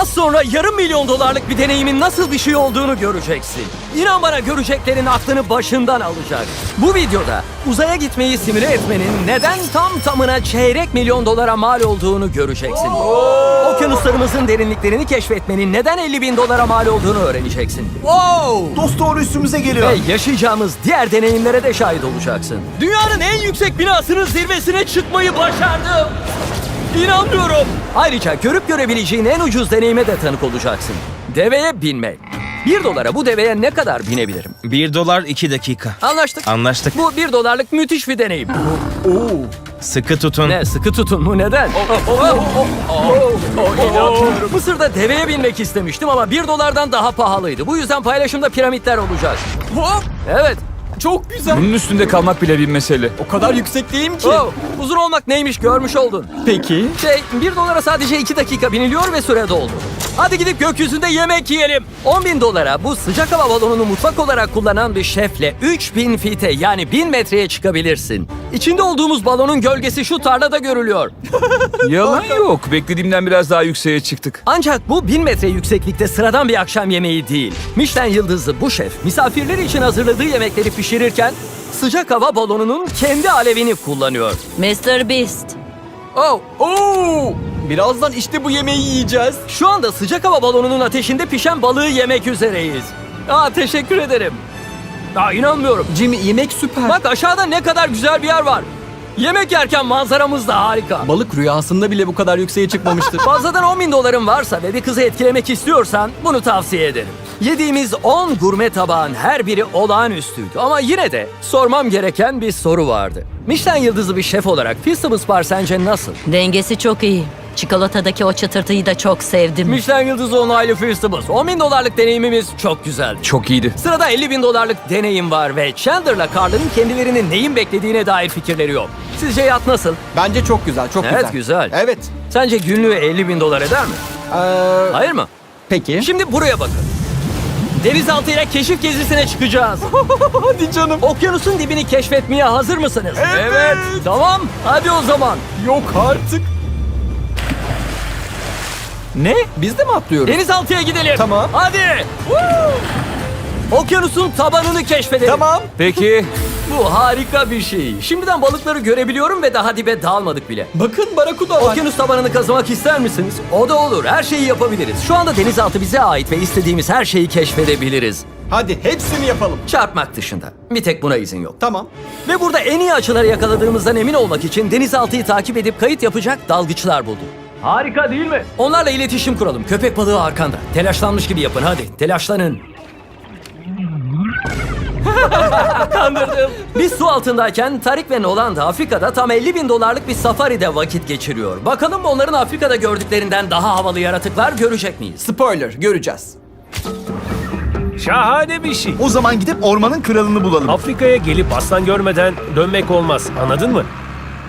Az sonra yarım milyon dolarlık bir deneyimin nasıl bir şey olduğunu göreceksin. İnan bana göreceklerin aklını başından alacak. Bu videoda uzaya gitmeyi simüle etmenin neden tam tamına çeyrek milyon dolara mal olduğunu göreceksin. Okyanuslarımızın derinliklerini keşfetmenin neden 50 bin dolara mal olduğunu öğreneceksin. Dost doğru üstümüze geliyor. Ve yaşayacağımız diğer deneyimlere de şahit olacaksın. Dünyanın en yüksek binasının zirvesine çıkmayı başardım. İnanmıyorum. Ayrıca görüp görebileceğin en ucuz deneyime de tanık olacaksın. Deveye binmek. Bir dolara bu deveye ne kadar binebilirim? 1 dolar 2 dakika. Anlaştık. Anlaştık. Bu bir dolarlık müthiş bir deneyim. Sıkı tutun. Ne sıkı tutun mu neden? Mısır'da deveye binmek istemiştim ama bir dolardan daha pahalıydı. Bu yüzden paylaşımda piramitler olacak. Hop! Evet. Çok güzel. Bunun üstünde kalmak bile bir mesele. O kadar yüksekteyim ki. Oh, uzun olmak neymiş görmüş oldun. Peki. Şey, bir dolara sadece iki dakika biniliyor ve süre doldu. Hadi gidip gökyüzünde yemek yiyelim. 10 bin dolara bu sıcak hava balonunu mutfak olarak kullanan bir şefle 3000 fite yani 1000 metreye çıkabilirsin. İçinde olduğumuz balonun gölgesi şu tarlada görülüyor. Yalan yok. Beklediğimden biraz daha yükseğe çıktık. Ancak bu 1000 metre yükseklikte sıradan bir akşam yemeği değil. Michelin yıldızlı bu şef misafirleri için hazırladığı yemekleri pişirirken sıcak hava balonunun kendi alevini kullanıyor. Mr. Beast. Oh, Oo! Birazdan işte bu yemeği yiyeceğiz. Şu anda sıcak hava balonunun ateşinde pişen balığı yemek üzereyiz. Aa teşekkür ederim. Aa inanmıyorum. Jimmy yemek süper. Bak aşağıda ne kadar güzel bir yer var. Yemek yerken manzaramız da harika. Balık rüyasında bile bu kadar yükseğe çıkmamıştır. Fazladan 10 bin doların varsa ve bir kızı etkilemek istiyorsan bunu tavsiye ederim. Yediğimiz 10 gurme tabağın her biri olağanüstüydü ama yine de sormam gereken bir soru vardı. Michelin yıldızlı bir şef olarak Fistables Bar sence nasıl? Dengesi çok iyi. Çikolatadaki o çıtırtıyı da çok sevdim. Michelin yıldızı onaylı Fistables. 10 bin dolarlık deneyimimiz çok güzel. Çok iyiydi. Sırada 50 bin dolarlık deneyim var ve Chandler'la Carl'ın kendilerinin neyin beklediğine dair fikirleri yok. Sizce yat nasıl? Bence çok güzel, çok Evet, güzel. güzel. Evet. Sence günlüğü 50 bin dolar eder mi? Ee, Hayır mı? peki. Şimdi buraya bakın. Denizaltıyla keşif gezisine çıkacağız. Hadi canım. Okyanusun dibini keşfetmeye hazır mısınız? Evet. Tamam, hadi o zaman. Yok artık. Ne? Biz de mi atlıyoruz? Denizaltıya gidelim. Tamam. Hadi. Woo! Okyanusun tabanını keşfedelim. Tamam. Peki. Bu harika bir şey. Şimdiden balıkları görebiliyorum ve daha dibe dalmadık bile. Bakın barakuda var. Okyanus tabanını kazımak ister misiniz? O da olur. Her şeyi yapabiliriz. Şu anda denizaltı bize ait ve istediğimiz her şeyi keşfedebiliriz. Hadi hepsini yapalım. Çarpmak dışında. Bir tek buna izin yok. Tamam. Ve burada en iyi açıları yakaladığımızdan emin olmak için denizaltıyı takip edip kayıt yapacak dalgıçlar bulduk. Harika değil mi? Onlarla iletişim kuralım. Köpek balığı arkanda. Telaşlanmış gibi yapın hadi. Telaşlanın. Kandırdım. Biz su altındayken Tarik ve Nolan da Afrika'da tam 50 bin dolarlık bir safaride vakit geçiriyor. Bakalım onların Afrika'da gördüklerinden daha havalı yaratıklar görecek miyiz? Spoiler göreceğiz. Şahane bir şey. O zaman gidip ormanın kralını bulalım. Afrika'ya gelip aslan görmeden dönmek olmaz. Anladın mı?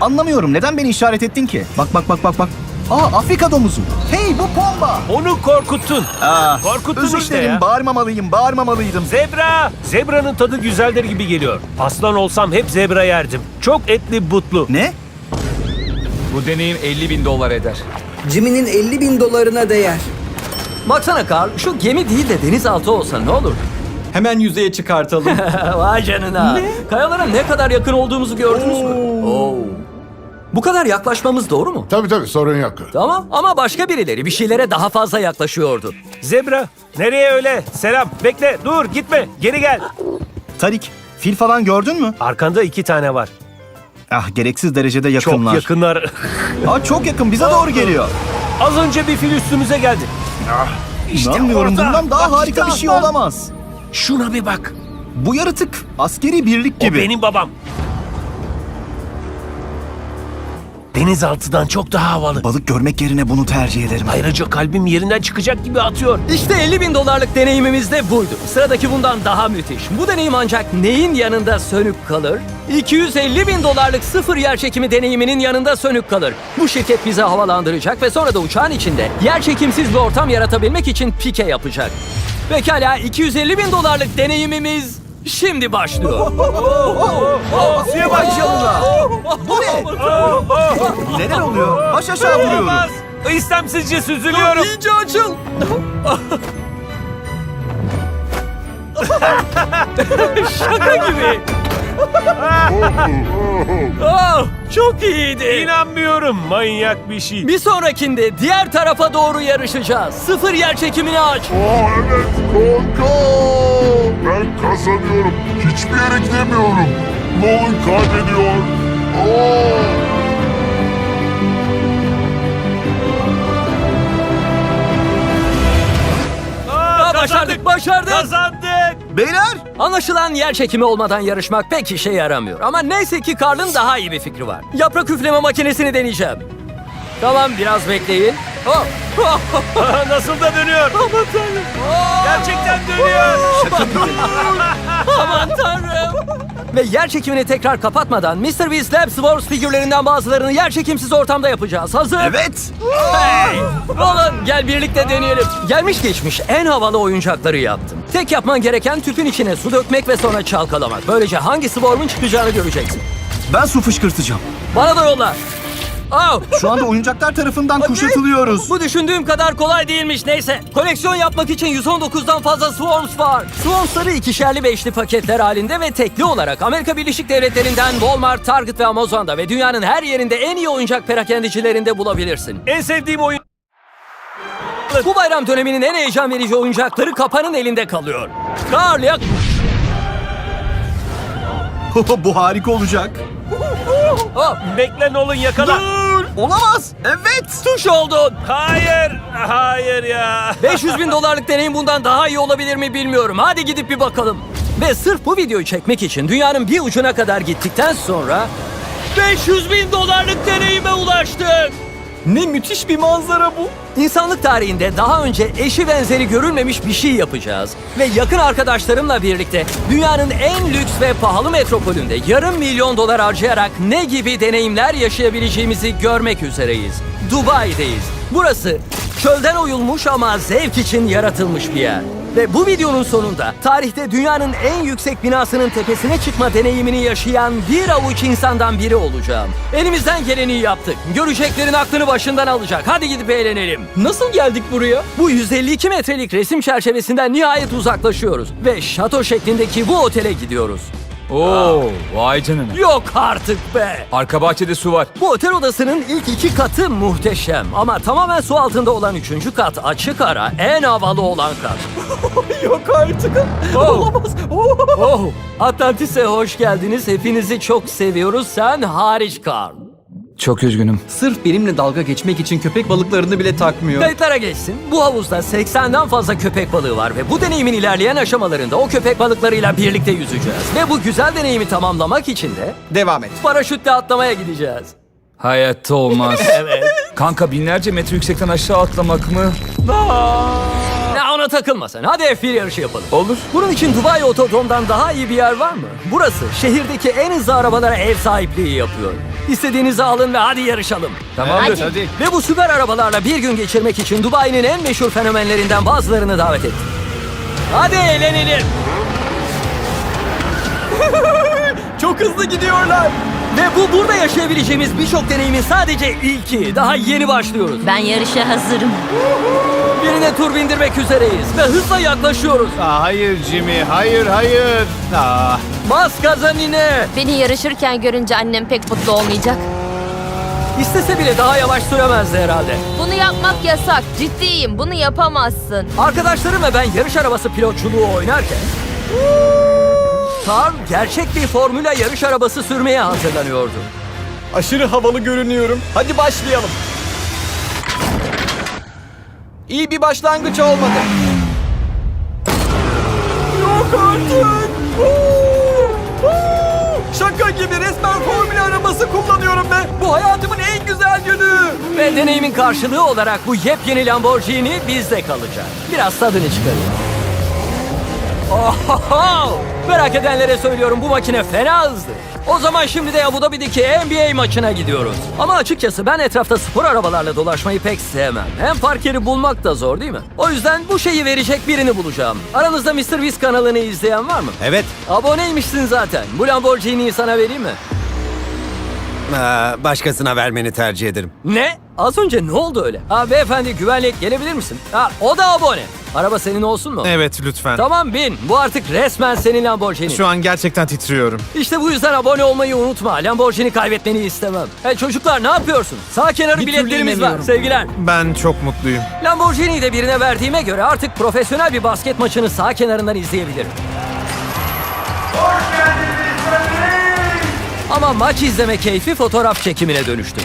Anlamıyorum neden beni işaret ettin ki? Bak bak bak bak bak. Aa Afrika domuzu. Hey bu pomba. Onu korkuttun. Aa, Korkuttun özür işte dilerim ya. bağırmamalıyım bağırmamalıydım. Zebra! Zebra'nın tadı güzeldir gibi geliyor. Aslan olsam hep zebra yerdim. Çok etli butlu. Ne? Bu deneyim 50 bin dolar eder. Jimmy'nin 50 bin dolarına değer. Baksana Karl, şu gemi değil de denizaltı olsa ne olur? Hemen yüzeye çıkartalım. Vay canına. Kayalara ne kadar yakın olduğumuzu gördünüz mü? Oo. Bu kadar yaklaşmamız doğru mu? Tabii tabii sorun yok. Tamam ama başka birileri bir şeylere daha fazla yaklaşıyordu. Zebra! Nereye öyle? Selam. Bekle. Dur gitme. Geri gel. Tarik fil falan gördün mü? Arkanda iki tane var. Ah gereksiz derecede Çok yakınlar. yakınlar. Aa, çok yakın bize doğru geliyor. Az önce bir fil üstümüze geldi. İşte İnanmıyorum orada. bundan daha Bak harika işte bir şey olamaz. Şuna bir bak. Bu yaratık askeri birlik O gibi. benim babam. Denizaltıdan çok daha havalı. Balık görmek yerine bunu tercih ederim. Ayrıca kalbim yerinden çıkacak gibi atıyor. İşte 50 bin dolarlık deneyimimiz de buydu. Sıradaki bundan daha müthiş. Bu deneyim ancak neyin yanında sönük kalır? 250 bin dolarlık sıfır yer çekimi deneyiminin yanında sönük kalır. Bu şirket bizi havalandıracak ve sonra da uçağın içinde yer çekimsiz bir ortam yaratabilmek için pike yapacak. Pekala 250 bin dolarlık deneyimimiz şimdi başlıyor. Vay canına. Bu ne? Neler oluyor? Baş aşağı vuruyorum. İstemsizce süzülüyorum. İyice açıl. Şaka gibi. Oh, çok iyiydi. İnanmıyorum manyak bir şey. Bir sonrakinde diğer tarafa doğru yarışacağız. Sıfır yer çekimini aç. Aa evet kanka. Ben kazanıyorum. Hiçbir yere gidemiyorum. Nolan kaybediyor. Aa. Aa, başardık, başardık. Kazandık. Beyler Anlaşılan yer çekimi olmadan yarışmak pek işe yaramıyor. Ama neyse ki Karl'ın daha iyi bir fikri var. Yaprak üfleme makinesini deneyeceğim. Tamam biraz bekleyin. Oh, Nasıl da dönüyor. aman tanrım. Oh, Gerçekten dönüyor. aman tanrım. Ve yer çekimini tekrar kapatmadan Mr. Beast Labs Wars figürlerinden bazılarını yer çekimsiz ortamda yapacağız. Hazır? evet. Hey! Oğlum gel birlikte deneyelim. Gelmiş geçmiş en havalı oyuncakları yaptım. Tek yapman gereken tüpün içine su dökmek ve sonra çalkalamak. Böylece hangi swarm'un çıkacağını göreceksin. Ben su fışkırtacağım. Bana da yolla. Oh, Şu anda oyuncaklar tarafından kuşatılıyoruz. bu düşündüğüm kadar kolay değilmiş neyse. Koleksiyon yapmak için 119'dan fazla Swarms var. Swarms'ları ikişerli beşli paketler halinde ve tekli olarak Amerika Birleşik Devletleri'nden Walmart, Target ve Amazon'da ve dünyanın her yerinde en iyi oyuncak perakendicilerinde bulabilirsin. En sevdiğim oyun. Bu bayram döneminin en heyecan verici oyuncakları kapanın elinde kalıyor. Karl yak... Bu harika olacak. Oh, Bekle Nolan yakala. Olamaz. Evet. tuş oldun. Hayır. Hayır ya. 500 bin dolarlık deneyim bundan daha iyi olabilir mi bilmiyorum. Hadi gidip bir bakalım. Ve sırf bu videoyu çekmek için dünyanın bir ucuna kadar gittikten sonra 500 bin dolarlık deneyime ulaştık. Ne müthiş bir manzara bu. İnsanlık tarihinde daha önce eşi benzeri görülmemiş bir şey yapacağız. Ve yakın arkadaşlarımla birlikte dünyanın en lüks ve pahalı metropolünde yarım milyon dolar harcayarak ne gibi deneyimler yaşayabileceğimizi görmek üzereyiz. Dubai'deyiz. Burası çölden oyulmuş ama zevk için yaratılmış bir yer. Ve bu videonun sonunda tarihte dünyanın en yüksek binasının tepesine çıkma deneyimini yaşayan bir avuç insandan biri olacağım. Elimizden geleni yaptık. Göreceklerin aklını başından alacak. Hadi gidip eğlenelim. Nasıl geldik buraya? Bu 152 metrelik resim çerçevesinden nihayet uzaklaşıyoruz. Ve şato şeklindeki bu otele gidiyoruz. Oo, vay canına. Yok artık be! Arka bahçede su var. Bu otel odasının ilk iki katı muhteşem. Ama tamamen su altında olan üçüncü kat açık ara en havalı olan kat. Yok artık. Oh. Olamaz. Oh. Oh! Atlantis'e hoş geldiniz. Hepinizi çok seviyoruz. Sen hariç Karl. Çok üzgünüm. Sırf benimle dalga geçmek için köpek balıklarını bile takmıyor. Kayıtlara geçsin. Bu havuzda 80'den fazla köpek balığı var ve bu deneyimin ilerleyen aşamalarında o köpek balıklarıyla birlikte yüzeceğiz. Ve bu güzel deneyimi tamamlamak için de Devam et. paraşütle atlamaya gideceğiz. Hayatta olmaz. Evet. Kanka binlerce metre yüksekten aşağı atlamak mı? Ya ona takılma sen. Hadi F1 yarışı yapalım. Olur. Bunun için Dubai Otodrome'dan daha iyi bir yer var mı? Burası şehirdeki en hızlı arabalara ev sahipliği yapıyor. İstediğinizi alın ve hadi yarışalım. Tamamdır. Hadi. Ve bu süper arabalarla bir gün geçirmek için Dubai'nin en meşhur fenomenlerinden bazılarını davet ettim. Hadi eğlenelim. Çok hızlı gidiyorlar. Ve bu burada yaşayabileceğimiz birçok deneyimin sadece ilki. Daha yeni başlıyoruz. Ben yarışa hazırım. Birine tur bindirmek üzereyiz ve hızla yaklaşıyoruz. Aa, hayır Jimmy. Hayır hayır. Aa, Bas gaza nine. Beni yarışırken görünce annem pek mutlu olmayacak. İstese bile daha yavaş süremezdi herhalde. Bunu yapmak yasak. Ciddiyim. Bunu yapamazsın. Arkadaşlarım ve ben yarış arabası pilotçuluğu oynarken... Karl gerçek bir formüla yarış arabası sürmeye hazırlanıyordu. Aşırı havalı görünüyorum. Hadi başlayalım. İyi bir başlangıç olmadı. Yok artık. Şaka gibi resmen formül arabası kullanıyorum be. Bu hayatımın en güzel günü. Ve deneyimin karşılığı olarak bu yepyeni Lamborghini bizde kalacak. Biraz tadını çıkarın. Ohoho! Merak edenlere söylüyorum bu makine fena hızlı. O zaman şimdi de Abu Dhabi'deki NBA maçına gidiyoruz. Ama açıkçası ben etrafta spor arabalarla dolaşmayı pek sevmem. Hem park yeri bulmak da zor değil mi? O yüzden bu şeyi verecek birini bulacağım. Aranızda Mr. Beast kanalını izleyen var mı? evet. Aboneymişsin zaten. Bu Lamborghini'yi sana vereyim mi? Başkasına vermeni tercih ederim. Ne? Az önce ne oldu öyle? Ha beyefendi güvenlik gelebilir misin? Ha o da abone. Araba senin olsun mu? Evet lütfen. Tamam bin. Bu artık resmen senin Lamborghini. Şu an gerçekten titriyorum. İşte bu yüzden abone olmayı unutma. Lamborghini kaybetmeni istemem. Hey çocuklar ne yapıyorsun? Sağ kenarı Bir türlü biletlerimiz var. inemiyorum. Sevgiler. Ben çok mutluyum. Lamborghini'yi de birine verdiğime göre artık profesyonel bir basket maçını sağ kenarından izleyebilirim. Ama maç izleme keyfi fotoğraf çekimine dönüştü.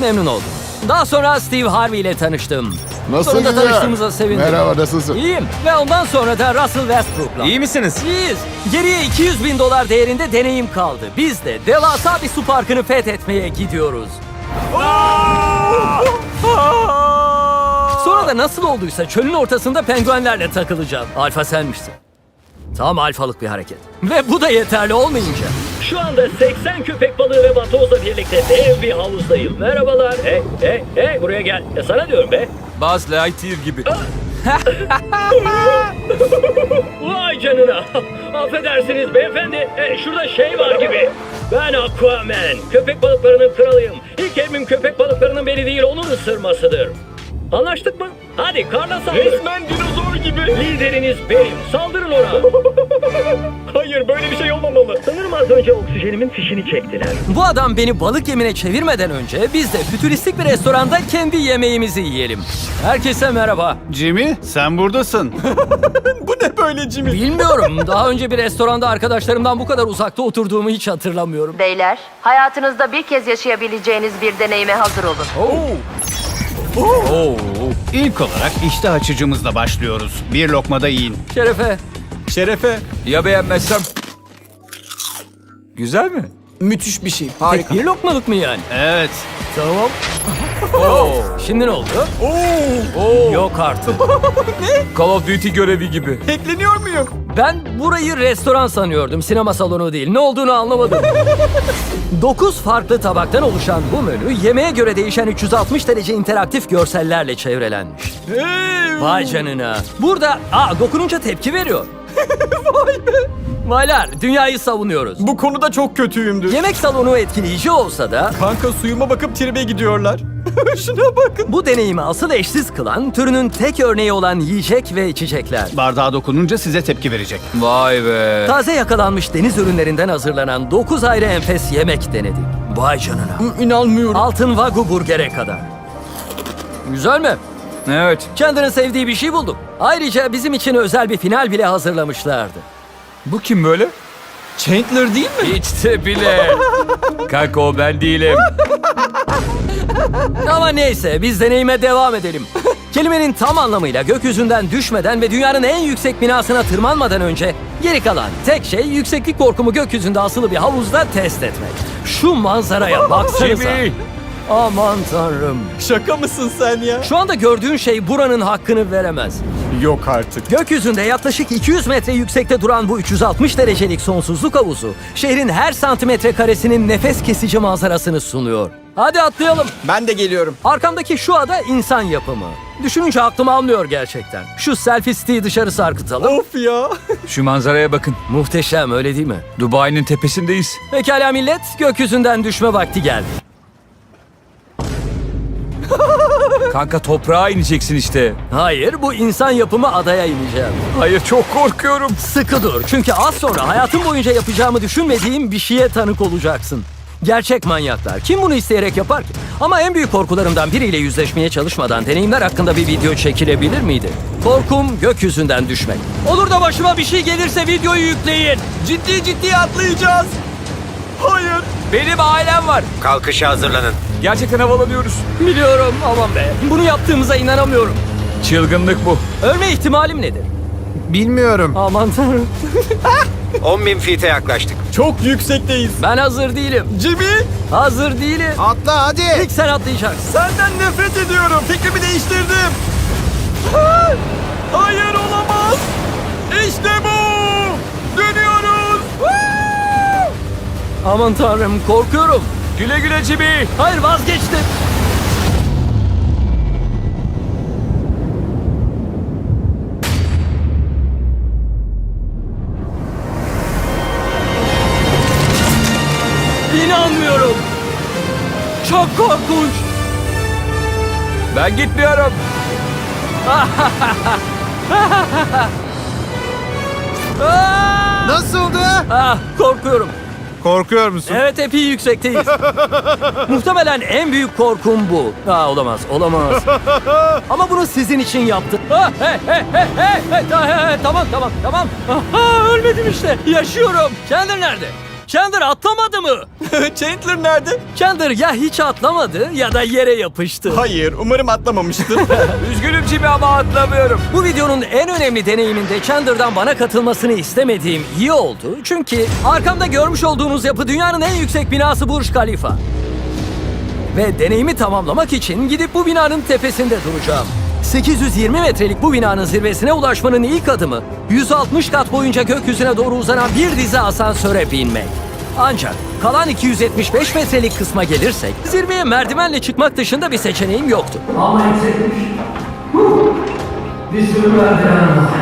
Memnun oldum. Daha sonra Steve Harvey ile tanıştım. Nasıl Sonunda gidiyor? tanıştığımıza sevindim. Merhaba nasılsın? İyiyim. Ve ondan sonra da Russell Westbrook'la. İyi misiniz? İyiyiz. Geriye 200 bin dolar değerinde deneyim kaldı. Biz de devasa bir su parkını fethetmeye gidiyoruz. Sonra da nasıl olduysa çölün ortasında penguenlerle takılacağım. Alfa senmişsin. Tam alfalık bir hareket. Ve bu da yeterli olmayınca. Şu anda 80 köpek balığı ve vatozla birlikte dev bir havuzdayım. Merhabalar. Hey, hey, hey buraya gel. E, sana diyorum be. Buzz Lightyear gibi. Vay canına. Affedersiniz beyefendi. E, şurada şey var gibi. Ben Aquaman. Köpek balıklarının kralıyım. İlk emrim köpek balıklarının beni değil onun ısırmasıdır. Anlaştık mı? Hadi karla saldır. Resmen dinozor gibi. Lideriniz benim. Saldırın ona. Hayır böyle bir şey olmamalı. Sanırım az önce oksijenimin fişini çektiler. Bu adam beni balık yemine çevirmeden önce biz de fütüristik bir restoranda kendi yemeğimizi yiyelim. Herkese merhaba. Jimmy sen buradasın. Bu ne böyle Jimmy? Bilmiyorum. Daha önce bir restoranda arkadaşlarımdan bu kadar uzakta oturduğumu hiç hatırlamıyorum. Beyler, hayatınızda bir kez yaşayabileceğiniz bir deneyime hazır olun. İlk olarak iştah açıcımızla başlıyoruz. Bir lokmada yiyin. Şerefe. Şerefe. Ya beğenmezsem? Güzel mi? Müthiş bir şey. Tek Harika. bir lokmalık mı yani? Evet. Tamam. Şimdi ne oldu? Yok artık. Call of Duty görevi gibi. Ekleniyor muyum? Ben burayı restoran sanıyordum. Sinema salonu değil. Ne olduğunu anlamadım. 9 farklı tabaktan oluşan bu menü yemeğe göre değişen 360 derece interaktif görsellerle çevrelenmiş. Vay canına. Burada aa, dokununca tepki veriyor. Vay be. Vaylar dünyayı savunuyoruz. Bu konuda çok kötüyümdür. Yemek salonu etkileyici olsa da Kanka suyuma bakıp tribe gidiyorlar. Şuna bakın. bu deneyimi asıl eşsiz kılan türünün tek örneği olan yiyecek ve içecekler. Bardağa dokununca size tepki verecek. Vay be. Taze yakalanmış deniz ürünlerinden hazırlanan 9 ayrı enfes yemek denedik. Vay canına. İnanmıyorum. Altın Wagyu burgere kadar. Güzel mi? Evet. Chandler'ın sevdiği bir şey bulduk. Ayrıca bizim için özel bir final bile hazırlamışlardı. Bu kim böyle? Chandler değil mi? Hiç de bile. Kanka o ben değilim. Ama neyse biz deneyime devam edelim. Kelimenin tam anlamıyla gökyüzünden düşmeden ve dünyanın en yüksek binasına tırmanmadan önce geri kalan tek şey yükseklik korkumu gökyüzünde asılı bir havuzda test etmek. Şu manzaraya baksanıza. Jimmy. Aman tanrım. Şaka mısın sen ya? Şu anda gördüğün şey buranın hakkını veremez. Yok artık. Gökyüzünde yaklaşık 200 metre yüksekte duran bu 360 derecelik sonsuzluk havuzu şehrin her santimetre karesinin nefes kesici manzarasını sunuyor. Hadi atlayalım. Ben de geliyorum. Arkamdaki şu ada insan yapımı. Düşününce aklım almıyor gerçekten. Şu selfie stick'i dışarı sarkıtalım. Of ya. Şu manzaraya bakın. Muhteşem öyle değil mi? Dubai'nin tepesindeyiz. Pekala millet gökyüzünden düşme vakti geldi. Kanka toprağa ineceksin işte. Hayır bu insan yapımı adaya ineceğim. Hayır çok korkuyorum. Sıkı dur çünkü az sonra hayatım boyunca yapacağımı düşünmediğim bir şeye tanık olacaksın. Gerçek manyaklar. Kim bunu isteyerek yapar ki? Ama en büyük korkularımdan biriyle yüzleşmeye çalışmadan deneyimler hakkında bir video çekilebilir miydi? Korkum gökyüzünden düşmek. Olur da başıma bir şey gelirse videoyu yükleyin. Ciddi ciddi atlayacağız. Hayır. Benim ailem var. Kalkışa hazırlanın. Gerçekten havalanıyoruz. Biliyorum aman be. Bunu yaptığımıza inanamıyorum. Çılgınlık bu. Ölme ihtimalim nedir? Bilmiyorum. Aman tanrım. 10 bin feet'e yaklaştık. Çok yüksekteyiz. Ben hazır değilim. Jimmy Hazır değilim. Atla hadi. İlk sen atlayacaksın. senden nefret ediyorum. Fikrimi değiştirdim. Ha! Hayır olamaz. İşte bu. Dönüyoruz. Aman tanrım korkuyorum. Güle güle Cibi. Hayır vazgeçtim. İnanmıyorum. Çok korkunç. Ben gitmiyorum. Nasıldı? Ah, korkuyorum. Korkuyor musun? Evet epey yüksekteyiz. Muhtemelen en büyük korkum bu. Aa, olamaz, olamaz. Ama bunu sizin için yaptım. Ah, hey, hey, hey, hey, hey, ta- hey, hey, tamam, tamam, tamam. Aha, ölmedim işte. Yaşıyorum. Chandler nerede? Chandler atlamadı mı? Chandler nerede? Chandler ya hiç atlamadı ya da yere yapıştı. Hayır, umarım atlamamıştır. Üzgünüm Jimmy ama atlamıyorum. Bu videonun en önemli deneyiminde Chandler'dan bana katılmasını istemediğim iyi oldu. Çünkü arkamda görmüş olduğunuz yapı dünyanın en yüksek binası Burj Khalifa. Ve deneyimi tamamlamak için gidip bu binanın tepesinde duracağım. 820 metrelik bu binanın zirvesine ulaşmanın ilk adımı 160 kat boyunca gökyüzüne doğru uzanan bir dizi asansöre binmek. Ancak kalan 275 metrelik kısma gelirsek zirveye merdivenle çıkmak dışında bir seçeneğim yoktu. Ama yüksekmiş. Bir sürü merdiven var.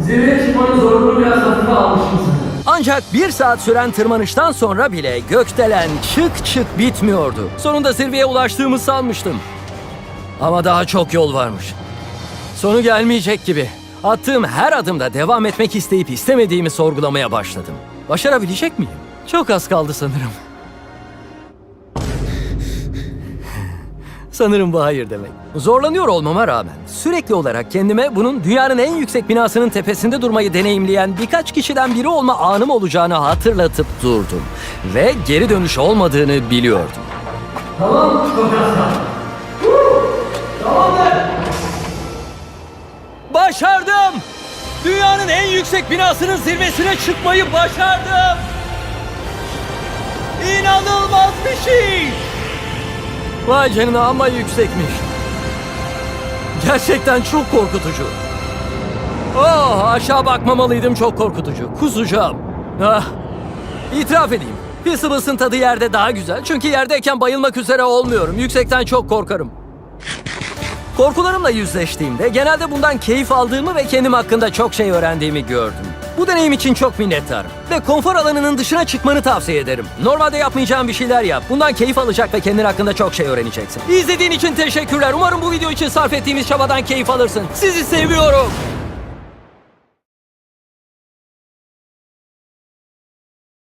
Zirveye çıkmanın zorluğunu biraz hafife almışsınız. Ancak bir saat süren tırmanıştan sonra bile gökdelen çık çık bitmiyordu. Sonunda zirveye ulaştığımı sanmıştım. Ama daha çok yol varmış. Sonu gelmeyecek gibi. Attığım her adımda devam etmek isteyip istemediğimi sorgulamaya başladım. Başarabilecek miyim? Çok az kaldı sanırım. Sanırım bu hayır demek. Zorlanıyor olmama rağmen sürekli olarak kendime bunun dünyanın en yüksek binasının tepesinde durmayı deneyimleyen birkaç kişiden biri olma anım olacağını hatırlatıp durdum. Ve geri dönüş olmadığını biliyordum. Tamam, çok az Başardım! Dünyanın en yüksek binasının zirvesine çıkmayı başardım! İnanılmaz bir şey! Vay canına ama yüksekmiş. Gerçekten çok korkutucu. Oh aşağı bakmamalıydım çok korkutucu. Kusacağım. Ah. İtiraf edeyim. Fizzles'ın tadı yerde daha güzel. Çünkü yerdeyken bayılmak üzere olmuyorum. Yüksekten çok korkarım. Korkularımla yüzleştiğimde genelde bundan keyif aldığımı ve kendim hakkında çok şey öğrendiğimi gördüm. Bu deneyim için çok minnettarım. Ve konfor alanının dışına çıkmanı tavsiye ederim. Normalde yapmayacağın bir şeyler yap. Bundan keyif alacak ve kendin hakkında çok şey öğreneceksin. İzlediğin için teşekkürler. Umarım bu video için sarf ettiğimiz çabadan keyif alırsın. Sizi seviyorum.